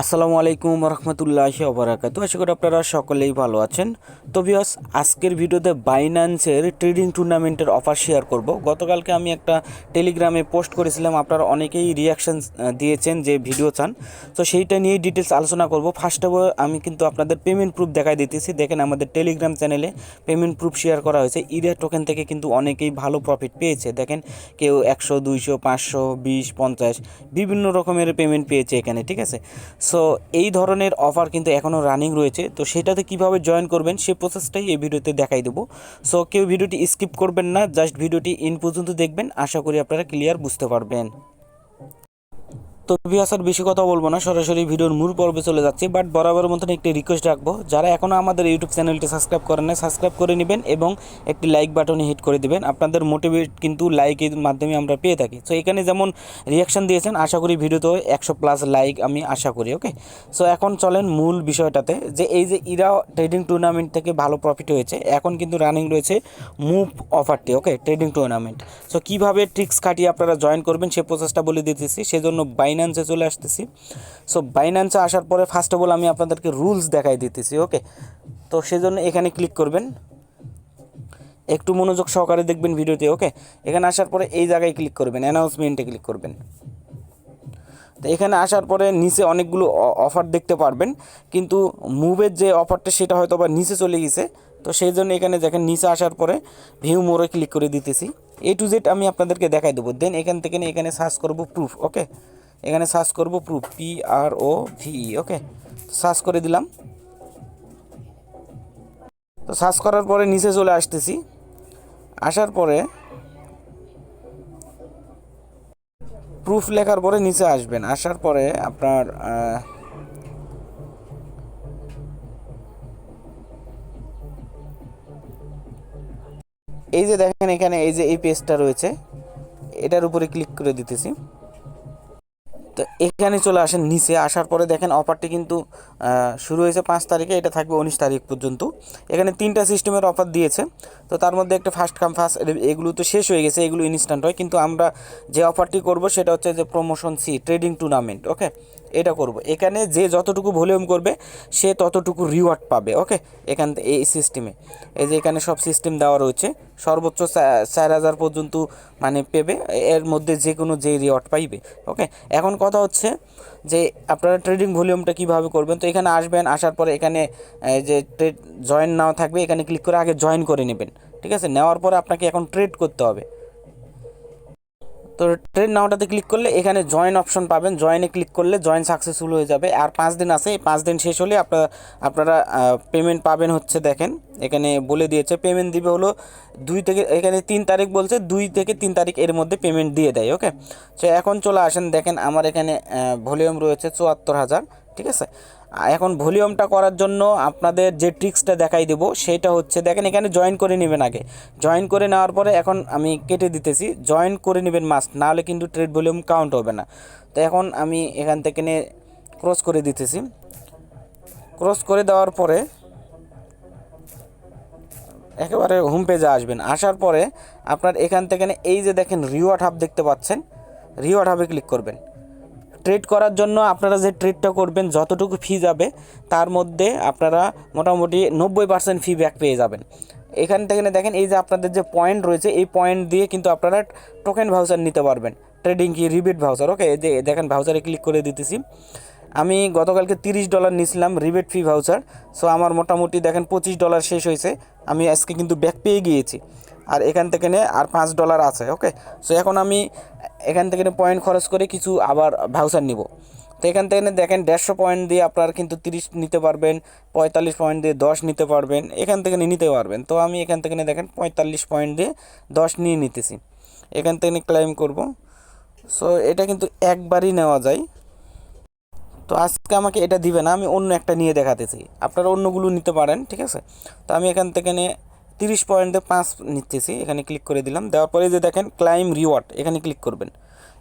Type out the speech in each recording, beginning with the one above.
আসসালামু আলাইকুম রহমতুল্লাহ ওবরাকাতু। আশা করি আপনারা সকলেই ভালো আছেন। তো বিয়স আজকের ভিডিওতে বাইন্যান্সের ট্রেডিং টুর্নামেন্টের অফার শেয়ার করব। গতকালকে আমি একটা টেলিগ্রামে পোস্ট করেছিলাম, আপনারা অনেকেই রিয়াকশান দিয়েছেন যে ভিডিও চান। তো সেইটা নিয়েই ডিটেলস আলোচনা করব। ফার্স্ট অফ আমি কিন্তু আপনাদের পেমেন্ট প্রুফ দেখাই দিতেছি। দেখেন আমাদের টেলিগ্রাম চ্যানেলে পেমেন্ট প্রুফ শেয়ার করা হয়েছে। ইরিয়া টোকেন থেকে কিন্তু অনেকেই ভালো প্রফিট পেয়েছে। দেখেন কেউ একশো, দুইশো, পাঁচশো, বিশ, পঞ্চাশ বিভিন্ন রকমের পেমেন্ট পেয়েছে এখানে, ঠিক আছে? সো এই ধরনের অফার কিন্তু এখনও রানিং রয়েছে। তো সেটাতে কীভাবে জয়েন করবেন, সে প্রসেসটাই এই ভিডিওতে দেখাই দেবো। সো কেউ ভিডিওটি স্কিপ করবেন না জাস্ট ভিডিওটি ইন পর্যন্ত দেখবেন। আশা করি আপনারা ক্লিয়ার বুঝতে পারবেন। তো ভিয়াসার বেশি কথা বলব না, সরাসরি ভিডিওর মূল পর্বে চলে যাচ্ছি বাট বরাবর মতন একটি রিকোয়েস্ট রাখব, যারা এখনও আমাদের ইউটিউব চ্যানেলটি সাবস্ক্রাইব করেন না সাবস্ক্রাইব করে নেবেন এবং একটি লাইক বাটনে হিট করে দিবেন, আপনাদের মোটিভেট কিন্তু লাইকের মাধ্যমে আমরা পেয়ে থাকি। সো এখানে যেমন রিয়াকশান দিয়েছেন, আশা করি ভিডিওতে একশো প্লাস লাইক আমি আশা করি ওকে সো এখন চলেন মূল বিষয়টাতে, যে এই যে ইরা ট্রেডিং টুর্নামেন্ট থেকে ভালো প্রফিট হয়েছে, এখন কিন্তু রানিং রয়েছে মুভ অফারটি ওকে ট্রেডিং টুর্নামেন্ট সো কীভাবে ট্রিক্স খাটিয়ে আপনারা জয়েন করবেন, সে প্রসেসটা বলে দিতেছি, সেজন্য বাইন্যান্সে চলে আসতেছি। সো বাইন্যান্সে আসার পরে ফার্স্ট অফ অল আমি আপনাদেরকে রুলস দেখাই দিতেছি ওকে তো সেজন্য এখানে ক্লিক করবেন। একটু মনোযোগ সহকারে দেখবেন ভিডিওতে ওকে এখানে আসার পরে এই জায়গায় ক্লিক করবেন অ্যানাউন্সমেন্টে ক্লিক করবেন। তো এখানে আসার পরে নিচে অনেকগুলো অফার দেখতে পারবেন। কিন্তু মুভের যে অফারটা সেটা হয়তো বা নিচে চলে গেছে। তো সেই জন্য এখানে দেখেন নিচে আসার পরে ভিউ মোড়ে ক্লিক করে দিতেছি। এ টু জেড আমি আপনাদেরকে দেখাই দেবো। দেন এখান থেকে এখানে সার্চ করব প্রুফ ওকে এখানে সার্চ করব proof P R O V E okay search করে দিলাম। তো সার্চ করার পরে নিচে চলে আসতেছি। আসার পরে প্রুফ লেখার পরে নিচে আসবেন। আসার পরে আপনার এই যে দেখেন এখানে, এই যে এই পেজটা রয়েছে, এটার উপরে ক্লিক করে দিতেছি। তো এখানে চলে আসেন নিচে। আসার পরে দেখেন অফারটি কিন্তু শুরু হয়েছে পাঁচ তারিখে, এটা থাকবে উনিশ তারিখ পর্যন্ত। এখানে তিনটা সিস্টেমের অফার দিয়েছে। তো তার মধ্যে একটা ফার্স্ট কাম ফার্স্ট এগুলো তো শেষ হয়ে গেছে, এগুলো ইনস্ট্যান্ট হয়। কিন্তু আমরা যে অফারটি করব, সেটা হচ্ছে যে প্রমোশন সি ট্রেডিং টুর্নামেন্ট ওকে এটা করব। এখানে যে যতটুকু ভলিউম করবে, সে ততটুকু রিওয়ার্ড পাবে, ওকে? এখান এই সিস্টেমে এই যে এখানে সব সিস্টেম দেওয়া রয়েছে, সর্বোচ্চ চার হাজার পর্যন্ত মানে পেবে, এর মধ্যে যে কোনো যে রিওয়ার্ড পাইবে, ওকে? এখন কথা হচ্ছে যে, আপনারা ট্রেডিং ভলিউমটা কীভাবে করবেন? তো এখানে আসবেন, আসার পরে এখানে যে ট্রেড জয়েন নাও থাকবে, এখানে ক্লিক করে আগে জয়েন করে নেবেন, ঠিক আছে? নেওয়ার পরে আপনাকে এখন ট্রেড করতে হবে। তো ট্রেড নাওটাতে ক্লিক করলে এখানে জয়েন অপশন পাবেন। জয়েনে ক্লিক করলে জয়েন সাকসেসফুল হয়ে যাবে। আর পাঁচ দিন আছে। এই পাঁচ দিন শেষ হলে আপনারা আপনারা পেমেন্ট পাবেন হচ্ছে দেখেন। এখানে বলে দিয়েছে পেমেন্ট দিবে হলো দুই থেকে, এখানে তিন তারিখ বলছে, দুই থেকে তিন তারিখ এর মধ্যে পেমেন্ট দিয়ে দেয় ওকে সো এখন চলে আসেন। দেখেন আমার এখানে ভলিউম রয়েছে চুয়াত্তর হাজার, ঠিক আছে? এখন ভলিউমটা করার জন্য আপনাদের যে ট্রিক্সটা দেখাই দেবো, সেটা হচ্ছে, দেখেন এখানে জয়েন করে নেবেন আগে। জয়েন করে নেওয়ার পরে এখন আমি কেটে দিতেছি। জয়েন করে নেবেন মাস্ট নাহলে কিন্তু ট্রেড ভলিউম কাউন্ট হবে না। তো এখন আমি এখান থেকে নিয়ে ক্রস করে দিতেছি। ক্রস করে দেওয়ার পরে একেবারে হোম পেজে আসবেন। আসার পরে আপনার এখান থেকে এই যে দেখেন রিওয়ার্ড হাব দেখতে পাচ্ছেন। রিওয়ার্ড হাবে ক্লিক করবেন। ট্রেড করার জন্য আপনারা যে ট্রেডটা করবেন, যতটুকু ফি যাবে, তার মধ্যে আপনারা মোটামুটি নব্বই পার্সেন্ট ফি ব্যাক পেয়ে যাবেন। এখান থেকে দেখেন, এই যে আপনাদের যে পয়েন্ট রয়েছে, এই পয়েন্ট দিয়ে কিন্তু আপনারা টোকেন ভাউচার নিতে পারবেন। ট্রেডিং কি রিবেট ভাউচার ওকে এই যে দেখেন ভাউচারে ক্লিক করে দিতেছি। আমি গতকালকে তিরিশ ডলার নিয়েছিলাম রিবেট ফি ভাউচার সো আমার মোটামুটি দেখেন, পঁচিশ ডলার শেষ হয়েছে। আমি আজকে কিন্তু ব্যাক পেয়ে গিয়েছি। আর এখান থেকে নে আর পাঁচ ডলার আছে ওকে সো এখন আমি এখান থেকে পয়েন্ট খরচ করে কিছু আবার ভাউচার নিব। তো এখান থেকে দেখেন দেড়শো পয়েন্ট দিয়ে আপনারা কিন্তু তিরিশ নিতে পারবেন, পঁয়তাল্লিশ পয়েন্ট দিয়ে দশ নিতে পারবেন, এখান থেকে নিতে পারবেন। তো আমি এখান থেকে দেখেন পঁয়তাল্লিশ পয়েন্ট দিয়ে দশ নিয়ে নিতেছি। এখান থেকে ক্লাইম করব। সো এটা কিন্তু একবারই নেওয়া যায়। তো আজকে আমাকে এটা দিবে না, আমি অন্য একটা নিয়ে দেখাতেছি। আপনারা অন্যগুলো নিতে পারেন, ঠিক আছে? তো আমি এখান থেকে নিয়ে তিরিশ পয়েন্টে পাঁচ নিতেছি, এখানে ক্লিক করে দিলাম। দেওয়ার পরে যে দেখেন ক্লাইম রিওয়ার্ড এখানে ক্লিক করবেন।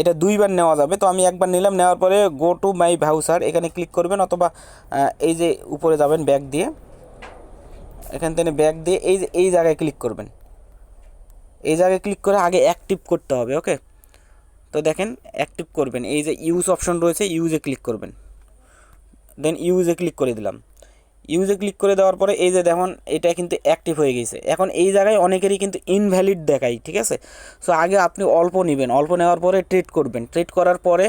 এটা দুইবার নেওয়া যাবে, তো আমি একবার নিলাম, নেওয়ার পরে গো টু মাই ভাউসার এখানে ক্লিক করবেন, অথবা এই যে উপরে যাবেন ব্যাক দিয়ে, এখান থেকে ব্যাক দিয়ে এই যে, এই জায়গায় ক্লিক করবেন। এই জায়গায় ক্লিক করে আগে অ্যাক্টিভ করতে হবে ওকে তো দেখেন অ্যাক্টিভ করবেন। এই যে ইউজ অপশন রয়েছে ইউজে ক্লিক করবেন। দেন ইউজে ক্লিক করে দিলাম। ইউজে ক্লিক করে দেওয়ার পরে এই যে দেখুন, এটা কিন্তু অ্যাক্টিভ হয়ে গেছে। এখন এই জায়গায় অনেকেরই কিন্তু ইনভ্যালিড দেখায় ঠিক আছে? সো আগে আপনি অল্প নেবেন। অল্প নেওয়ার পরে ট্রেড করবেন। ট্রেড করার পরে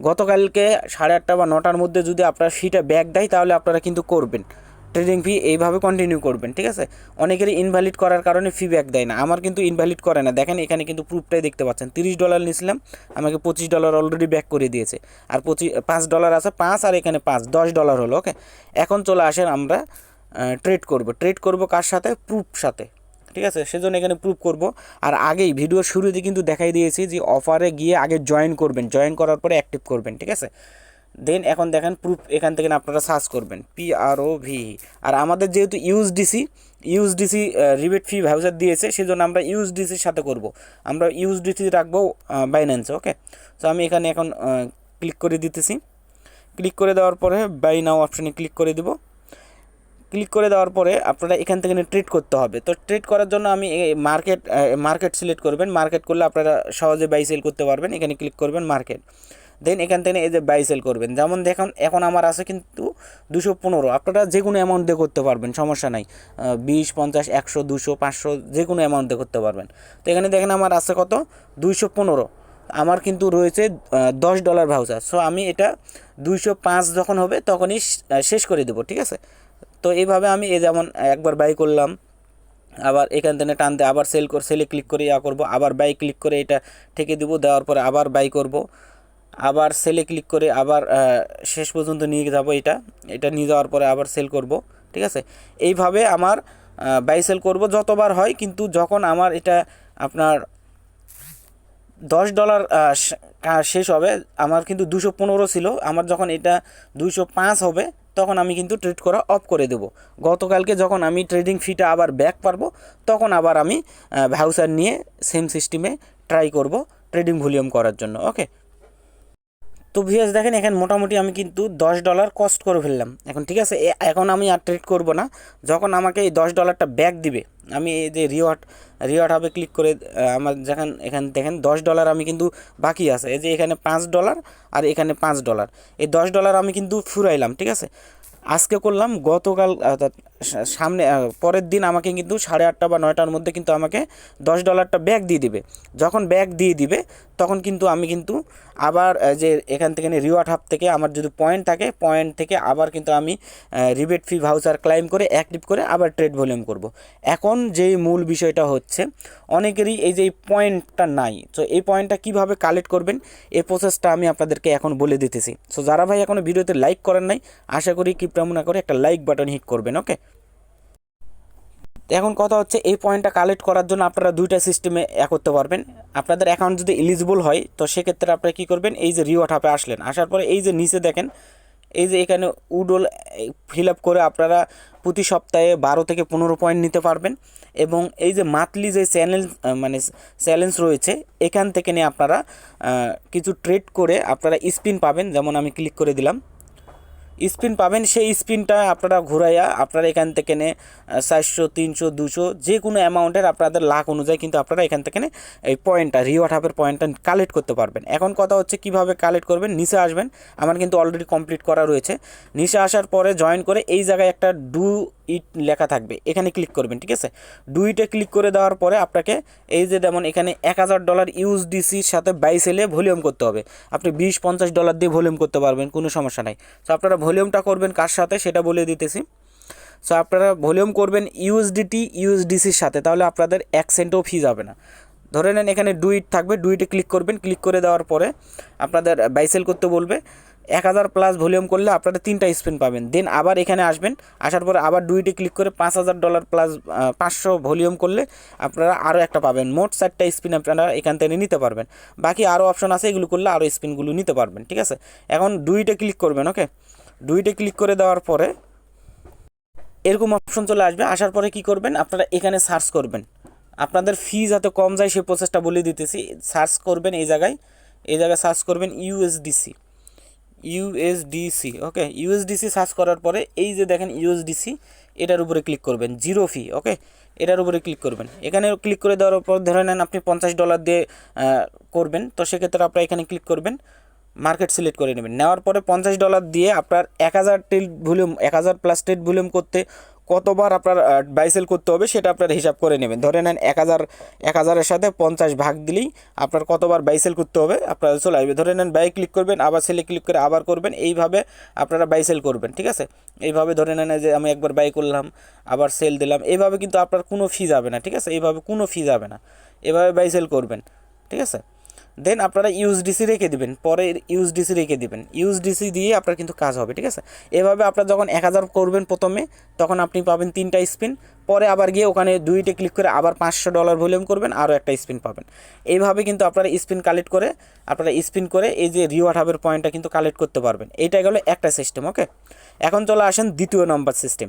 গতকালকে সাড়ে আটটা বা নটার মধ্যে যদি আপনার ফিটা ব্যাক দেয়, তাহলে আপনারা কিন্তু করবেন। ট্রেডিং ফি এইভাবে কন্টিনিউ করবেন, ঠিক আছে? অনেকেরই ইনভ্যালিড করার কারণে ফি ব্যাক দেয় না। আমার কিন্তু ইনভ্যালিড করে না। দেখেন, এখানে কিন্তু প্রুফটাই দেখতে পাচ্ছেন। তিরিশ ডলার নিয়েছিলাম আমাকে পঁচিশ ডলার অলরেডি ব্যাক করে দিয়েছে। আর পঁচিশ পাঁচ ডলার আছে, পাঁচ আর এখানে পাঁচ, দশ ডলার হলো ওকে এখন চলে আসেন আমরা ট্রেড করব। ট্রেড করব কার সাথে? প্রুফ সাথে, ঠিক আছে? সেজন্য এখানে প্রুভ করব। আর আগেই ভিডিওর শুরুতে কিন্তু দেখাই দিয়েছি যে অফারে গিয়ে আগে জয়েন করবেন। জয়েন করার পরে অ্যাক্টিভ করবেন, ঠিক আছে? দেন এখন দেখেন প্রুফ এখান থেকে আপনারা সার্চ করবেন। পি আর ও ভি আর আমাদের যেহেতু USDC USDC rebate fee voucher দিয়েছে, সেজন্য আমরা ইউএসডিসির সাথে করব। আমরা ইউএসডিসি রাখব বাইন্যান্সে ওকে তো আমি এখানে এখন ক্লিক করে দিতেছি। ক্লিক করে দেওয়ার পরে বাই নাও অপশানে ক্লিক করে দিব। ক্লিক করে দেওয়ার পরে আপনারা এখান থেকে ট্রেড করতে হবে। তো ট্রেড করার জন্য আমি মার্কেট মার্কেট সিলেক্ট করবেন। মার্কেট করলে আপনারা সহজে বাই সেল করতে পারবেন। এখানে ক্লিক করবেন মার্কেট দেন এখান থেকে এই যে বাই সেল করবেন। যেমন দেখুন, এখন আমার আছে কিন্তু দুশো পনেরো। আপনারা যে কোনো অ্যামাউন্ট দিয়ে করতে পারবেন, সমস্যা নাই। বিশ, পঞ্চাশ, একশো, দুশো, পাঁচশো, যে কোনো অ্যামাউন্ট দিয়ে করতে পারবেন। তো এখানে দেখেন আমার আছে কত? দুইশো পনেরো। আমার কিন্তু রয়েছে দশ ডলার ভাউচার সো আমি এটা দুইশো পাঁচ যখন হবে, তখনই শেষ করে দেবো, ঠিক আছে? তো এইভাবে আমি এ যেমন একবার বাই করলাম, আবার এখান থেকে টানতে আবার সেল করে সেলে ক্লিক করে ইয়া করব, আবার বাই ক্লিক করে এটা ঠেকে দেবো, দেওয়ার পরে আবার বাই করব। আবার সেলে ক্লিক করে আবার শেষ পর্যন্ত নিয়ে যাব এটা। এটা নিয়ে যাওয়ার পরে আবার সেল করব, ঠিক আছে? এইভাবে আমার বাই সেল করব যতবার হয়, কিন্তু যখন আমার এটা আপনার দশ ডলার শেষ হবে, আমার কিন্তু দুশো পনেরো ছিল, আমার যখন এটা দুশো পাঁচ হবে, তখন আমি কিন্তু ট্রেড করা অফ করে দেবো। গতকালকে যখন আমি ট্রেডিং ফিটা আবার ব্যাক পারব, তখন আবার আমি ভ্যাউসার নিয়ে সেম সিস্টেমে ট্রাই করব ট্রেডিং ভলিউম করার জন্য ওকে তো ভিএস দেখেন, এখানে মোটামুটি আমি কিন্তু দশ ডলার কস্ট করে ফেললাম। এখন ঠিক আছে এখন আমি আর ট্রেড করব না। যখন আমাকে এই দশ ডলারটা ব্যাক দিবে, আমি এই যে রিওয়ার্ড রিওয়ার্ড হবে ক্লিক করে আমার যখন, এখানে দেখেন, দশ ডলার আমি কিন্তু বাকি আছে। এই যে এখানে পাঁচ ডলার আর এখানে পাঁচ ডলার এই দশ ডলার আমি কিন্তু ফুরাইলাম, ঠিক আছে? আজকে করলাম, গতকাল অর্থাৎ সামনে পরের দিন আমাকে কিন্তু সাড়ে আটটা বা নয়টার মধ্যে কিন্তু আমাকে দশ ডলারটা ব্যাক দিয়ে দিবে। যখন ব্যাক দিয়ে দিবে, তখন কিন্তু আমি কিন্তু আবার যে এখান থেকে রিওয়ার্ড হাব থেকে আমার যদি পয়েন্ট থাকে পয়েন্ট থেকে আবার কিন্তু আমি রিবেট ফি ভাউচার ক্লাইম করে অ্যাক্টিভ করে আবার ট্রেড ভলিউম করব। এখন যেই মূল বিষয়টা হচ্ছে, অনেকেরই এই যে এই পয়েন্টটা নাই। তো এই পয়েন্টটা কীভাবে কালেক্ট করবেন? এই প্রসেসটা আমি আপনাদেরকে এখন বলে দিতেছি। সো যারা ভাই এখনও ভিডিওতে লাইক করেন নাই, আশা করি কি মনে করে একটা লাইক বাটন হিট করবেন ওকে এখন কথা হচ্ছে এই পয়েন্টটা কালেক্ট করার জন্য আপনারা দুইটা সিস্টেমে এ করতে পারবেন। আপনাদের অ্যাকাউন্ট যদি এলিজিবল হয়, তো সেক্ষেত্রে আপনারা কী করবেন? এই যে রিওয়ার্ড হাপে আসলেন। আসার পরে এই যে নিচে দেখেন, এই যে এখানে উডল ফিল আপ করে আপনারা প্রতি সপ্তাহে বারো থেকে পনেরো পয়েন্ট নিতে পারবেন এবং এই যে মান্থলি যে চ্যালেঞ্জ মানে চ্যালেঞ্জ রয়েছে, এখান থেকে নিয়ে আপনারা কিছু ট্রেড করে আপনারা স্পিন পাবেন। যেমন আমি ক্লিক করে দিলাম। স্পিন পাবেন, সেই স্পিনটা আপনারা ঘুরাইয়া আপনারা এখান থেকে নে চারশো, তিনশো, দুশো যে কোনো অ্যামাউন্টের আপনাদের লাখ অনুযায়ী কিন্তু আপনারা এখান থেকে এই পয়েন্টটা রিওয়ার্ড হাফের পয়েন্টটা কালেক্ট করতে পারবেন। এখন কথা হচ্ছে কীভাবে কালেক্ট করবেন, নিচে আসবেন, আমার কিন্তু অলরেডি কমপ্লিট করা রয়েছে। নিচে আসার পরে জয়েন করে এই জায়গায় একটা ডু ইট লেখা থাকবে, এখানে ক্লিক করবেন, ঠিক আছে? ডুইটে ক্লিক করে দেওয়ার পরে আপনাকে এই যে যেমন এখানে এক হাজার ডলার ইউএসডিসির সাথে বাইসেলে ভলিউম করতে হবে। আপনি বিশ, পঞ্চাশ ডলার দিয়ে ভলিউম করতে পারবেন, কোনো সমস্যা নাই। তো আপনারা ভলিউমটা করবেন কার সাথে সেটা বলে দিতেছি। সো আপনারা ভলিউম করবেন ইউএসডিটি ইউএসডিসির সাথে, তাহলে আপনাদের এক সেন্টও ফি যাবে না। ধরে নেন এখানে ডুইট থাকবে ডুইটে ক্লিক করবেন ক্লিক করে দেওয়ার পরে আপনাদের বাইসেল করতে বলবে, এক হাজার প্লাস ভলিউম করলে আপনারা তিনটা স্পিন পাবেন। দেন আবার এখানে আসবেন, আসার পরে আবার দুইটি ক্লিক করে পাঁচ হাজার ডলার প্লাস পাঁচশো ভলিউম করলে আপনারা আরও একটা পাবেন। মোট চারটা স্পিন আপনারা এখান থেকে নিতে পারবেন। বাকি আরও অপশন আছে, এগুলো করলে আরও স্পিনগুলো নিতে পারবেন, ঠিক আছে? এখন দুইটা ক্লিক করবেন ওকে দুইটা ক্লিক করে দেওয়ার পরে এরকম অপশন চলে আসবে। আসার পরে কি করবেন? আপনারা এখানে সার্চ করবেন। আপনাদের ফি যাতে কম যায়, সেই প্রসেসটা বলে দিতেছি। সার্চ করবেন এই জায়গায়। এই জায়গায় সার্চ করবেন USDC USDC okay USDC search করার পরে এই যে দেখেন ইউএসডিসি এটার উপরে ক্লিক করবেন। জিরো ফি ওকে এটার উপরে ক্লিক করবেন। এখানে ক্লিক করে দেওয়ার পর ধরে নেন আপনি পঞ্চাশ ডলার দিয়ে করবেন। তো সেক্ষেত্রে আপনারা এখানে ক্লিক করবেন। মার্কেট সিলেক্ট করে নেবেন। নেওয়ার পরে পঞ্চাশ ডলার দিয়ে আপনার এক হাজার টেল ভলিউম এক হাজার প্লাস টেট ভলিউম করতে কতবার আপনার বাইসেল করতে হবে সেটা আপনার হিসাব করে নেবেন। ধরে নেন এক হাজার, এক হাজারের সাথে পঞ্চাশ ভাগ দিলেই আপনার কতবার বাইসেল করতে হবে আপনার চলে আসবে। ধরে নেন বাই ক্লিক করবেন, আবার সেলে ক্লিক করে আবার করবেন, এইভাবে আপনারা বাইসেল করবেন, ঠিক আছে? এইভাবে ধরে নেন যে আমি একবার বাই করলাম, আবার সেল দিলাম, এইভাবে কিন্তু আপনার কোনো ফি যাবে না, ঠিক আছে? এইভাবে কোনো ফি যাবে না। এভাবে বাইসেল করবেন, ঠিক আছে? দেন আপনারা ইউএসডিসি রেখে দিবেন, পরে ইউএসডিসি রেখে দিবেন। ইউএসডিসি দিয়ে আপনার কিন্তু কাজ হবে, ঠিক আছে? এভাবে আপনার যখন এক হাজার করবেন প্রথমে, তখন আপনি পাবেন তিনটা স্পিন। পরে আবার গিয়ে ওখানে দুইটে ক্লিক করে আবার পাঁচশো ডলার ভলিউম করবেন, আরও একটা স্পিন পাবেন। এইভাবে কিন্তু আপনারা স্পিন কালেক্ট করে, আপনারা স্পিন করে এই যে রিওয়ার্ড হাবের পয়েন্টটা কিন্তু কালেক্ট করতে পারবেন। এইটা গেলো একটা সিস্টেম, ওকে? এখন চলে আসেন দ্বিতীয় নম্বর সিস্টেম।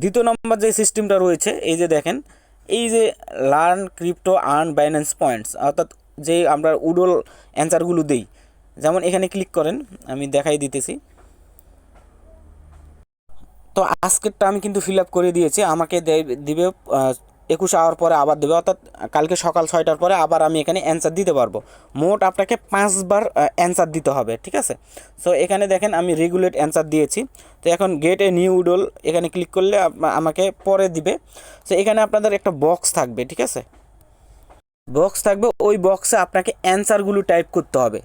দ্বিতীয় নম্বর যে সিস্টেমটা রয়েছে, এই যে দেখেন, এই যে learn crypto earn Binance points অর্থাৎ যে আমরা উডল অ্যান্সারগুলো দেই। যেমন এখানে ক্লিক করেন, আমি দেখাই দিতেছি। তো আজকেরটা আমি কিন্তু ফিল আপ করে দিয়েছি, আমাকে দিবে একুশ আওয়ার পরে আবার দেবে, অর্থাৎ কালকে সকাল ছয়টার পরে আবার আমি এখানে অ্যান্সার দিতে পারব। মোট আপনাকে পাঁচবার অ্যান্সার দিতে হবে, ঠিক আছে? সো এখানে দেখেন আমি রেগুলেট অ্যান্সার দিয়েছি। তো এখন গেট এ নিউ উডল, এখানে ক্লিক করলে আমাকে পরে দিবে। সো এখানে আপনাদের একটা বক্স থাকবে, ঠিক আছে? বক্স থাকবে ওই বক্সে আপনাকে অ্যান্সারগুলো টাইপ করতে হবে।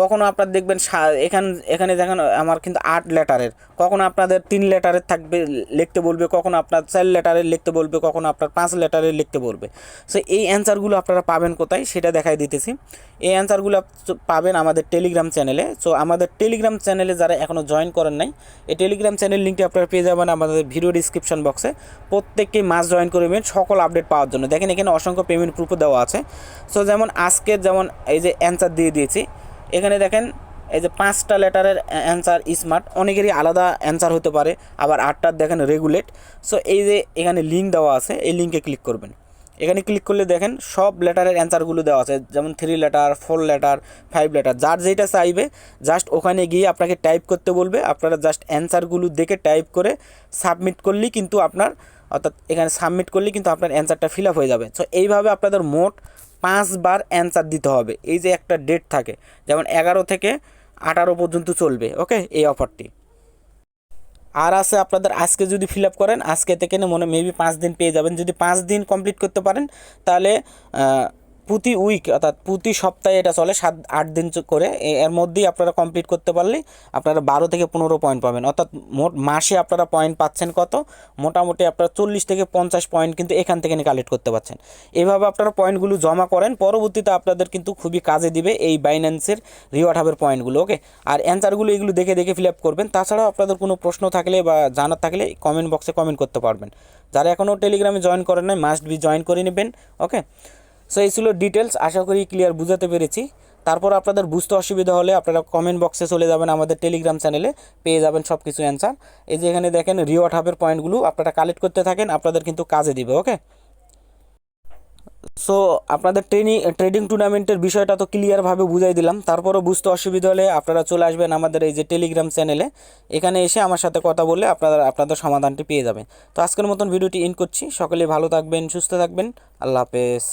কখনো আপনার দেখবেন এখান, এখানে দেখেন, আমার কিন্তু আট লেটারের। কখনো আপনাদের তিন লেটারের থাকবে, লিখতে বলবে, কখনো আপনার চার লেটারের লিখতে বলবে, কখনো আপনার পাঁচ লেটারের লিখতে বলবে। সো এই অ্যান্সারগুলো আপনারা পাবেন কোথায়? সেটা দেখাই দিতেছি। এই অ্যান্সারগুলো পাবেন আমাদের টেলিগ্রাম চ্যানেলে সো আমাদের টেলিগ্রাম চ্যানেলে যারা এখনও জয়েন করেন নাই, এই টেলিগ্রাম চ্যানেল লিঙ্কটি আপনারা পেয়ে যাবেন আমাদের ভিডিও ডিসক্রিপশন বক্সে প্রত্যেককেই মাস জয়েন করে করবেন সকল আপডেট পাওয়ার জন্য। দেখেন, এখানে অসংখ্য পেমেন্ট প্রুফও দেওয়া আছে। সো যেমন আজকে যেমন এই যে অ্যান্সার দিয়ে দিয়েছি এখানে দেখেন, এই যে পাঁচটা লেটারের অ্যান্সার স্মার্ট, অনেকেরই আলাদা অ্যান্সার হতে পারে, আবার আটটার দেখেন রেগুলেট। সো এই যে এখানে লিঙ্ক দেওয়া আছে, এই লিঙ্কে ক্লিক করবেন। এখানে ক্লিক করলে দেখেন সব লেটারের অ্যান্সারগুলো দেওয়া আছে, যেমন three letter, four letter, five letter, যার যেটা চাইবে, জাস্ট ওখানে গিয়ে আপনাকে টাইপ করতে বলবে, আপনারা জাস্ট অ্যান্সারগুলো দেখে টাইপ করে সাবমিট করলেই কিন্তু আপনার, অর্থাৎ এখানে সাবমিট করলেই কিন্তু আপনার অ্যান্সারটা ফিল আপ হয়ে যাবে। সো এইভাবে আপনাদের মোট পাঁচবার অ্যান্সার দিতে হবে। এই যে একটা ডেট থাকে, যেমন এগারো থেকে আঠারো পর্যন্ত চলবে ওকে এই অফারটি আর আছে আপনাদের আজকে যদি ফিল আপ করেন, আজকে থেকে মনে মেবি পাঁচ দিন পেয়ে যাবেন। যদি পাঁচ দিন কমপ্লিট করতে পারেন, তাহলে প্রতি উইক অর্থাৎ প্রতি সপ্তাহে এটা চলে, সাত, আট দিন করে। এর মধ্যেই আপনারা কমপ্লিট করতে পারলে আপনারা বারো থেকে পনেরো পয়েন্ট পাবেন। অর্থাৎ মোট মাসে আপনারা পয়েন্ট পাচ্ছেন কত? মোটামুটি আপনারা চল্লিশ থেকে পঞ্চাশ পয়েন্ট কিন্তু এখান থেকে কালেক্ট করতে পারছেন। এভাবে আপনারা পয়েন্টগুলো জমা করেন, পরবর্তীতে আপনাদের কিন্তু খুবই কাজে দিবে এই বাইন্যান্সের রিওয়ার্ড হাবের পয়েন্টগুলো ওকে আর অ্যান্সারগুলো এগুলো দেখে দেখে ফিল আপ করবেন। তাছাড়াও আপনাদের কোনো প্রশ্ন থাকলে বা জানার থাকলে কমেন্ট বক্সে কমেন্ট করতে পারবেন। যারা এখনও টেলিগ্রামে জয়েন করেন নাই মাস্ট বি জয়েন করে নেবেন ওকে সো এই ছিল ডিটেলস আশা করি ক্লিয়ার বুঝাতে পেরেছি। তারপর আপনাদের বুঝতে অসুবিধা হলে আপনারা কমেন্ট বক্সে চলে যাবেন আমাদের টেলিগ্রাম চ্যানেলে পেয়ে যাবেন সব কিছু অ্যান্সার এই যে এখানে দেখেন রিওয়ার্ড হাবের পয়েন্টগুলো আপনারা কালেক্ট করতে থাকেন, আপনাদের কিন্তু কাজে দিবে ওকে সো আপনাদের ট্রেনিং ট্রেডিং টুর্নামেন্টের বিষয়টা তো ক্লিয়ারভাবে বুঝাই দিলাম। তারপরও বুঝতে অসুবিধা হলে আপনারা চলে আসবেন আমাদের এই যে টেলিগ্রাম চ্যানেলে এখানে এসে আমার সাথে কথা বললে আপনারা, আপনাদের সমাধানটি পেয়ে যাবেন। তো আজকের মতন ভিডিওটি ইন করছি। সকলে ভালো থাকবেন, সুস্থ থাকবেন। আল্লাহ হাফেজ।